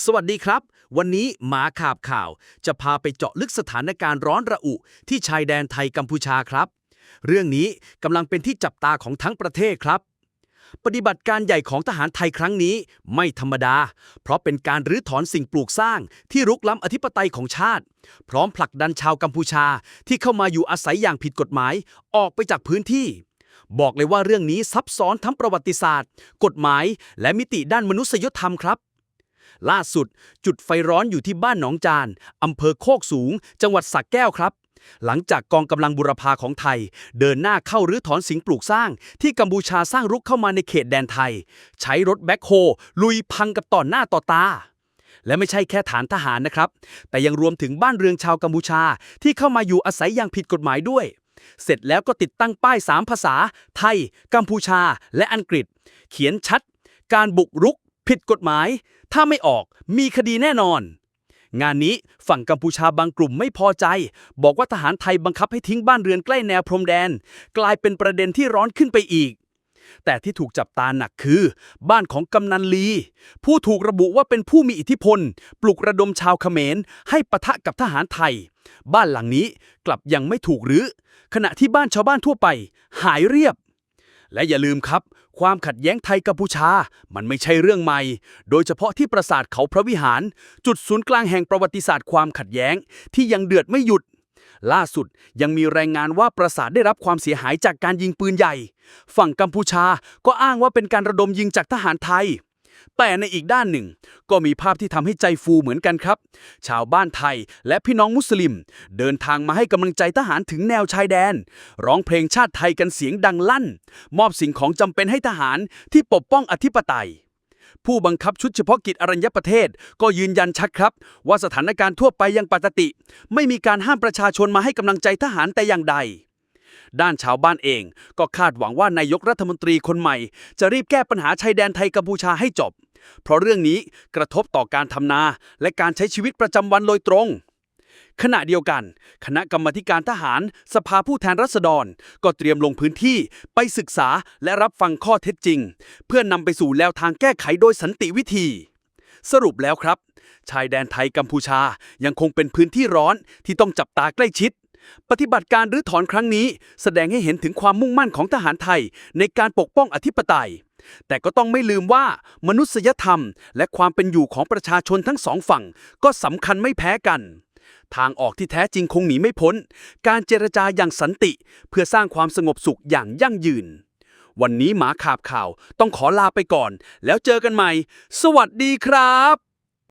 สวัสดีครับ วันนี้หมาข่าบข่าว จะพาไปเจาะลึกสถานการณ์ร้อนระอุ ที่ชายแดนไทยกัมพูชาครับ เรื่องนี้กำลังเป็นที่จับตาของทั้งประเทศครับ ปฏิบัติการใหญ่ของทหารไทยครั้งนี้ไม่ธรรมดา เพราะเป็นการรื้อถอนสิ่งปลูกสร้าง ที่รุกล้ำอธิปไตยของชาติ พร้อมผลักดันชาวกัมพูชาที่เข้ามาอยู่อาศัยอย่างผิดกฎหมาย ออกไปจากพื้นที่บอกเลยว่าเรื่องนี้ซับซ้อนทั้งประวัติศาสตร์ กฎหมาย และมิติด้านมนุษยธรรมครับ ล่าสุด จุดไฟร้อนอยู่ที่บ้านหนองจานอำเภอโคกสูง จังหวัดสระแก้วครับ หลังจากกองกำลังบุรพาของไทย เดินหน้าเข้ารื้อถอนสิ่งปลูกสร้าง ที่กัมพูชาสร้างรุกเข้ามาในเขตแดนไทย ใช้รถแบ็คโฮลุยพังกับต่อหน้าต่อตาและไม่ใช่แค่ฐานทหารนะครับ แต่ยังรวมถึงบ้านเรือนชาวกัมพูชา ที่เข้ามาอยู่อาศัยอย่างผิดกฎหมายด้วย เสร็จแล้วก็ติดตั้งป้าย 3 ภาษา ไทย กัมพูชา และอังกฤษ เขียนชัด การบุกรุก ผิดกฎหมาย ถ้าไม่ออกมีคดีแน่นอน งานนี้ฝั่งกัมพูชาบางกลุ่มไม่พอใจ บอกว่าทหารไทยบังคับให้ทิ้งบ้านเรือนใกล้แนวพรมแดน กลายเป็นประเด็นที่ร้อนขึ้นไปอีก แต่ที่ถูกจับตาหนักคือ บ้านของกำนันลี ผู้ถูกระบุว่าเป็นผู้มีอิทธิพล ปลุกระดมชาวเขมร ให้ปะทะกับทหารไทย บ้านหลังนี้กลับยังไม่ถูกรื้อขณะที่บ้านชาวบ้านทั่วไป หายเรียบ และอย่าลืมครับ ความขัดแย้งไทยกัมพูชา มันไม่ใช่เรื่องใหม่ โดยเฉพาะที่ปราสาทเขาพระวิหาร จุดศูนย์กลางแห่งประวัติศาสตร์ความขัดแย้ง ที่ยังเดือดไม่หยุด ล่าสุดยังมีรายงานว่าปราสาทได้รับความเสียหายจากการยิงปืนใหญ่ ฝั่งกัมพูชาก็อ้างว่าเป็นการระดมยิงจากทหารไทย แต่ในอีกด้านหนึ่ง ก็มีภาพที่ทำให้ใจฟูเหมือนกันครับ ชาวบ้านไทยและพี่น้องมุสลิม เดินทางมาให้กำลังใจทหารถึงแนวชายแดน ร้องเพลงชาติไทยกันเสียงดังลั่น มอบสิ่งของจำเป็นให้ทหารที่ปกป้องอธิปไตยผู้บังคับชุดเฉพาะกิจอรัญญประเทศก็ยืนยันชัดครับ ว่าสถานการณ์ทั่วไปยังปกติ ไม่มีการห้ามประชาชนมาให้กำลังใจทหารแต่อย่างใด ด้านชาวบ้านเอง ก็คาดหวังว่านายกรัฐมนตรีคนใหม่ จะรีบแก้ปัญหาชายแดนไทยกัมพูชาให้จบ เพราะเรื่องนี้กระทบต่อการทำนา และการใช้ชีวิตประจำวันโดยตรง ขณะเดียวกัน คณะกรรมธิการทหาร สภาผู้แทนราษฎร ก็เตรียมลงพื้นที่ไปศึกษาและรับฟังข้อเท็จจริง เพื่อนนำไปสู่แนวทางแก้ไขโดยสันติวิธีสรุปแล้วครับ ชายแดนไทยกัมพูชายังคงเป็นพื้นที่ร้อนที่ต้องจับตาใกล้ชิด ปฏิบัติการรื้อถอนครั้งนี้ แสดงให้เห็นถึงความมุ่งมั่นของทหารไทย ในการปกป้องอธิปไตย แต่ก็ต้องไม่ลืมว่ามนุษยธรรม และความเป็นอยู่ของประชาชนทั้งสองฝั่ง ก็สำคัญไม่แพ้กัน ทางออกที่แท้จริงคงหนีไม่พ้น การเจรจาอย่างสันติ เพื่อสร้างความสงบสุขอย่างยั่งยืน วันนี้หมาขาบข่าวต้องขอลาไปก่อน แล้วเจอกันใหม่ สวัสดีครับ